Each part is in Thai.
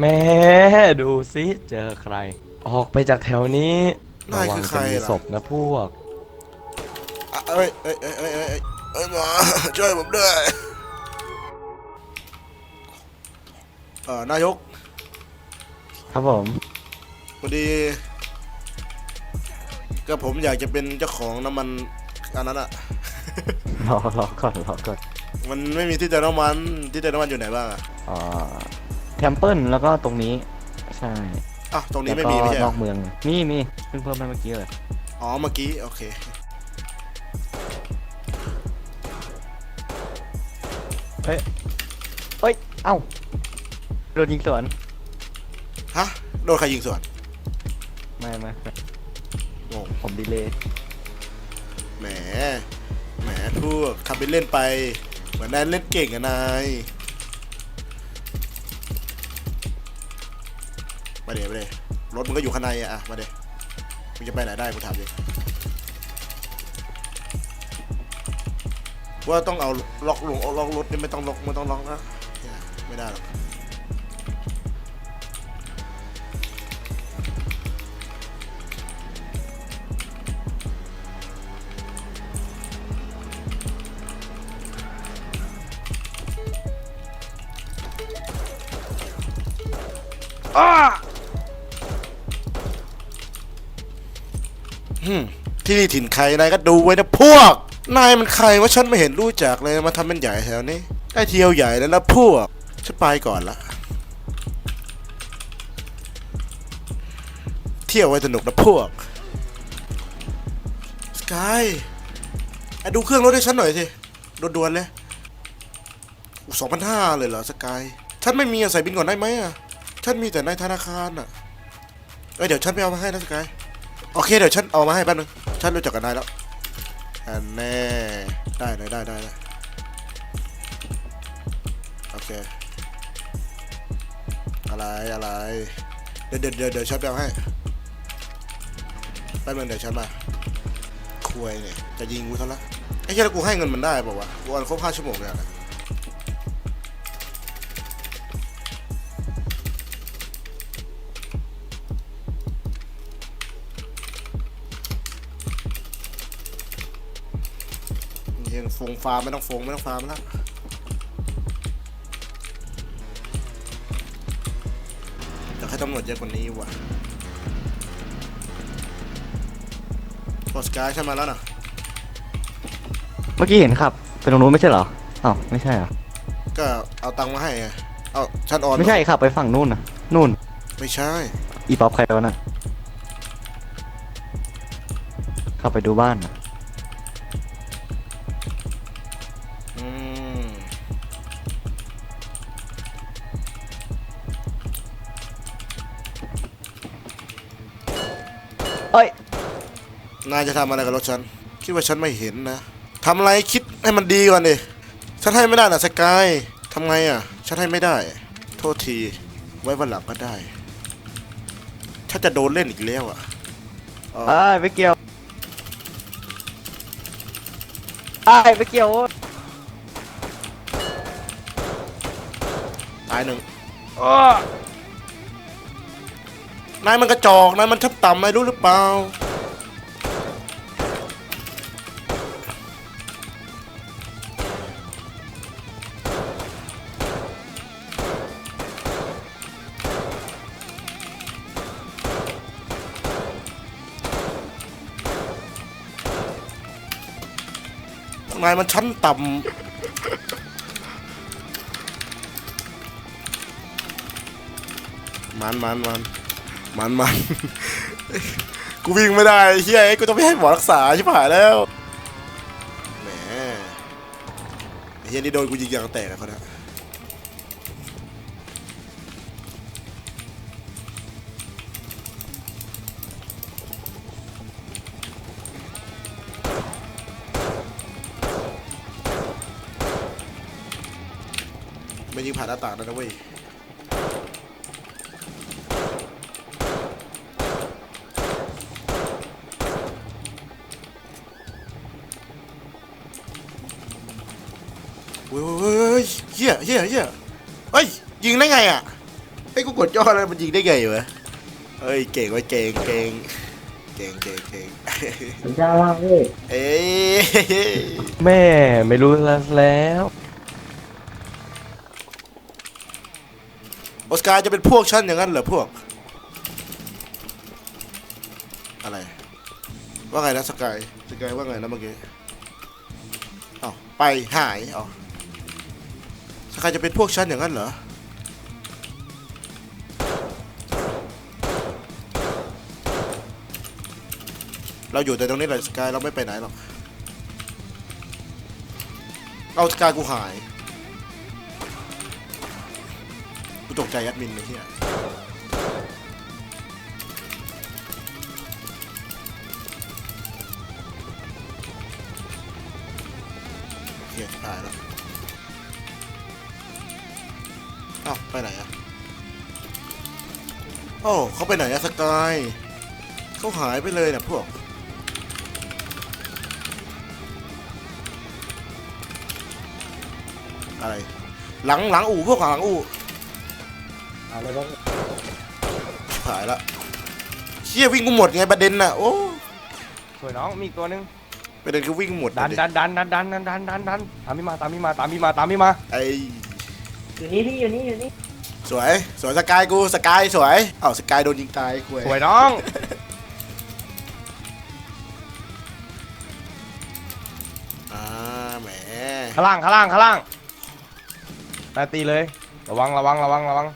แม่ดูสิเจอใคร ออกไปจากแถวนี้นายคือใคระวังจะมีล่ะศพนะพวก อะเอ้ยเอ้ยเอ้ยเอ้ยเอ้ยเอ้ยหมอ ช่วยผมด้วยเอ่อนายกครับผมพอดี ก็ผมอยากจะเป็นเจ้าของน้ำมันอันนั้นอะรอรอก่อนรอก่อนมันไม่มีที่เติมน้ำมันที่เติมน้ำมันอยู่ไหนบ้างอะอ่า แทมเปิลแล้วก็ตรงนี้ ใช่อะตรงนี้แล้วไม่ก็มีไม่ใช่เหนรออกเมืองมีมีเพิ่งเพิ่มไปเมื่อกี้เลย อ๋อเมื่อกี้โอเค เอ้ย เอ้า โดนยิงสวนฮะ โดนใครยิงสวนไม่ไม่ไม่งงผมดีเลยแหมแหมพวกทำเป็นเล่นไป เหมือนนายเล่นเก่งอะนาย มาเดี๋ยวมาเดี๋ยวรถมันก็อยู่ข้างในอะอะมาเดี๋ยวมึงจะไปไหนได้กูถามดิว่าต้องเอาล็อกลงล็อกรถนี่ไม่ต้องล็อกไม่ต้องล็อกนะไม่ได้หรอกหึ่ม ที่นี่ถิ่นใครนายก็ดูไว้นะพวก นายมันใครว่าฉันไม่เห็นรู้จักเลยมาทำเป็นใหญ่แถวนี้ ได้เที่ยวใหญ่แล้วนะพวกฉันไปก่อนละเที่ยวไว้สนุกนะพวกสกายไอ้ดูเครื่องรถให้ฉันหน่อยสิด่วนๆเลยสองพันห้าเลยเหรอสกายฉันไม่มีอะใส่บินก่อนได้ไหมอะฉันมีแต่ในธนาคารอะเอ้ยเดี๋ยวฉันไปเอามาให้นะสกาย โอเคเดี๋ยวฉันเอามาให้แป๊บนึงฉันรู้จักกับนายแล้วอันแน่ได้เลยได้ได้ได้โอเคอะไรอะไรเดี๋ยวเดี๋ยวเดี๋ยวฉันไปเอาให้แป๊บนึงเดี๋ยวฉันมาคุยเนี่ยจะยิงกูซะละไอ้เหี้ยแล้วกูให้เงินมันได้ป่าวะกูวันครบห้าชั่วโมงเนี่ยนะ ยังฟงฟาร์มไม่ต้องฟงไม่ต้องฟาร์มแล้วอยากให้ตำรวจเยอะกว่านี้ว่ะโอสกายใช่ไหมแล้วนะเมื่อกี้เห็นขับไปตรงนู้นไม่ใช่เหรออ้าวไม่ใช่เหรอก็เอาตังค์มาให้ไงเอาฉันออนไม่ใช่ขับไปฝั่งนู่นนะนู่น ไม่ใช่ อีป๊อปใครวะน่ะขับไปดูบ้านน่ะ อ้ย นายจะทำอะไรกับรถฉัน คิดว่าฉันไม่เห็นนะทำอะไรคิดให้มันดีก่อนดิ ฉันให้ไม่ได้นะสกายทำไงอะ ฉันให้ไม่ได้ โทษที ไว้วันหลังก็ได้ฉันจะโดนเล่นอีกแล้วอะอ๋อไอ้ายไม่เกี่ยวไอ้ายไม่เกี่ยวตายหนึ่ง นายมันกระจอก นายมันทับต่ำนายรู้หรือเปล่า นายมันชั้นต่ำมันมันมัน มันมันกูวิ่งไม่ได้เฮียไอ้กูต้องไปให้หมอรักษาชิบหายแล้วแหมเฮียนี่โดนกูยิงยางแตกอะเขาเนี่ยไม่ยิงผ่านหน้าต่างนะเว้ย เฮ้ยเฮ้ยเฮ้ยเฮียเฮียเฮียเฮ้ยยิงได้ไงอะไอ้ยกูกดย่อแล้วมันยิงได้ไงวะเฮ้ยเก่งไว้ยเก่งเก่งเก่งเก่งเก่งผมจะว่าพี่เอ้ยแม่ไม่รู้แล้วออสการ์จะเป็นพวกฉันอย่างนั้นเหรอพวก อะไร ว่าไงนะสกายสกายว่าไงนะเมื่อกี้เอ้าไปหายเอ้าสกายจะเป็นพวกฉันอย่างนั้นเหรอ เราอยู่แต่ตรงนี้แหละสกายเราไม่ไปไหนหรอก เอาสกายกูหาย กูตกใจแอดมินเลยที่เฮียตายแล้ว อ้าไปไหนอะโอ้าเขาไปไหนอะสกายเขาหายไปเลยนะพวก อะไร หลังหลังอู่พวกหลังอู่เอาเลยว่าหายละเชี่ยวิ่งกูหมดไงประเด็นน่ะโอ้สวยน้องมีอีกตัวหนึงประเด็นคือวิ่งหมดดันดิดันดันดันดันดันดันดันดันตามพี่มาตามพี่มาตามพี่มาตามพี่มา ไอ อยู่นี่พี่อยู่นี่อยู่นี่สวย สวยสกายกูสกายสวย เอ้าสกายโดนยิงตายคุยสวยน้อง อ่าแหมข้างล่างข้างล่างข้างล่างนายตีเลย ระวังระวังระวังระวัง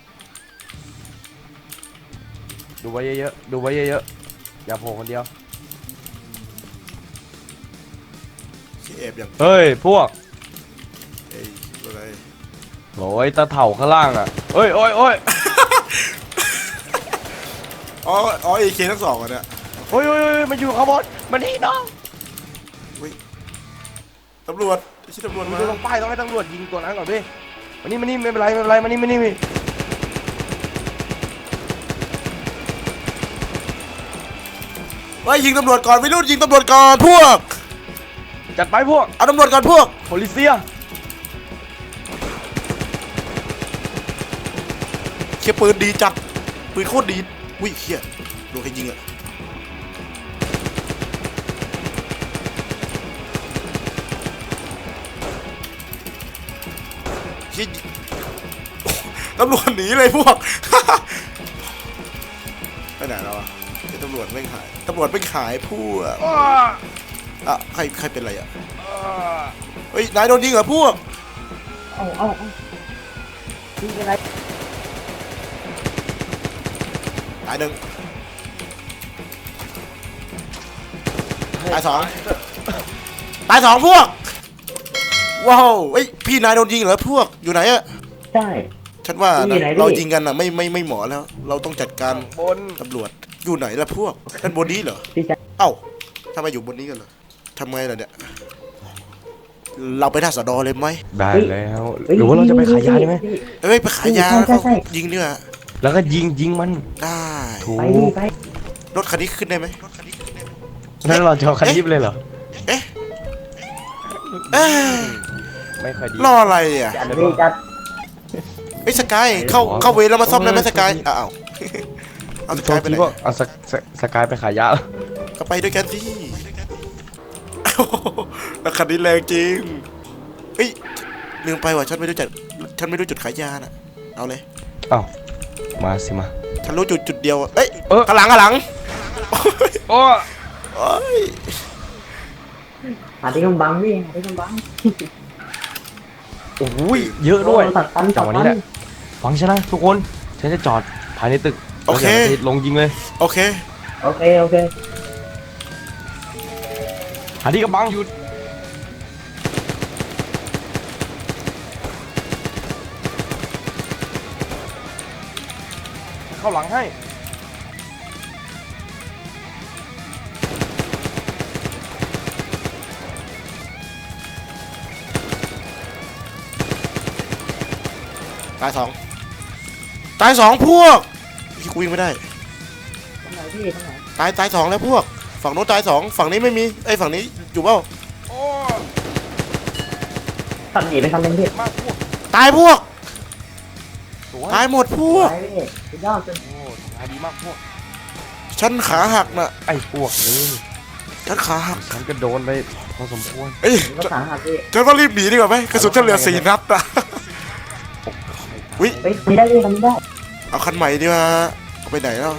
ดูไว้เยอะๆ ดูไว้เยอะๆ อย่าโผล่คนเดียวขี้เอบอย่างเฮ้ย พวกเอ้ยอะไร โอ้ยตะเถ่าข้างล่างอะเฮ้ยโอ้ยโอ้ยอ๋ออ๋อเอเคทั้งสองอะเนี่ยโอ้ยโอ้ยโอ้ยมันอยู่ข้างบนมันนี่น้องตำรวจไอ้ชิตำรวจมึงมาดูตรงป้ายต้องให้ตำรวจยิงตัวนั้นก่อนดิมันนี่มันนี่ไม่เป็นไรไม่เป็นไรมันนี่มันนี่เฮ้ยยิงตำรวจก่อนไม่รุ่นยิงตำรวจก่อนพวก จัดไปพวก เอาตำรวจก่อนพวกโพลิเซีย เชี่ยปืนดีจัด ปืนโคตรดีอุ้ยเชี่ยโดนใครยิงอะเชี่ยตำรวจหนีเลยพวก ไปไหนแล้วอะไอ้ตำรวจไม่งหาย ตำรวจไม่งหายพวกอะใครใครเป็นไรอะเฮ้ย นายโดนยิงเหรอพวก เอาเอาเอาพี่เป็นไร ตายหนึ่งตายสองตายสองพวก ว้าวเฮ้ยพี่นายโดนยิงเหรอพวกอยู่ไหนอะใช่ ฉันว่าพี่อยู่ไหนพี่ เรายิงกันอะไม่ไม่ไม่เหมาะแล้ว เราต้องจัดการบนตำรวจอยู่ไหนล่ะพวกด้านบนนี้เหรอ พี่จะเอ้าทำไมอยู่บนนี้กันเหรอทำไงล่ะเนี่ย เราไปหน้าสอดอเลยไหมได้แล้ว หรือว่าเราจะไปขายยาได้ไหมพี่เอ้ยไปขายยาใช่ใช่ใช่ยิงดีกว่า แล้วก็ยิงยิงมันได้ถูกไปพี่ไปรถคันนี้ขึ้นได้ไหมแล้วเราจะเอาคันยิบเลยเหรอ เอ๊ะเอ๊ะไม่ค่อยดีรออะไรอะจัดพี่จัดเฮ้ยสกายเข้าเอ้ยเข้าเวรแล้วมาซ่อมได้ไหมเอ้ยสกายอ้าวเอาสโทกายษไปทีไหนว่าเอาสกสกสกายไปขายยาก็ไปด้วยกันสิแล้วคันนี้แรงจริงเฮ้ยลืมไปว่าฉันไม่รู้จักฉันไม่รู้จุดขายยาน่ะเอาเลยเอ้า มาสิมา ฉันรู้จุดจุดเดียวอะเอ้ยเออข้างหลังข้างหลังโอ้โอ้ยหาที่กำบังพี่หาที่กำบังโอ้ยเยอะด้วยตัดตันจัตังดหวะตันี้นแหละฟังฉันนะทุกคนฉันจะจอดภายในตึกโอเคแล้วดี๋ยวจะลงยิงเลยโอเค โอเคโอเคหาที่กำบังหยุด เข้าหลังให้ ตายสองตายสองพวกพี่กูวิ่งไม่ได้ ตรงไหนพี่ตรงไหนตายตายสองแล้วพวก ฝั่งโน้นตายสองฝั่งนี้ไม่มีไอ้ยฝั่งนี้อยู่เปล่าโอ้ตัดหนีไปทำเป็นพี่มากพวกตายพวก สวยตายหมดพวกไปพี่ สุดยอดจนโอ้ทำงานดีมากพวกฉันขาหักน่ะไอ้พวกนี้ฉันขาหักฉันก็โดนไปพอสมควรเอ้ยก็สาหัสพี่ฉันว่ารีบหนีดีกว่าไหมกระสุนฉันเหลือสี่นัดอะโอ้โหอุ๊ยเฮ้ยไม่ได้พี่ทำไม่ได้เอาคันใหม่ดีกว่าเอาไปไหนแล้ว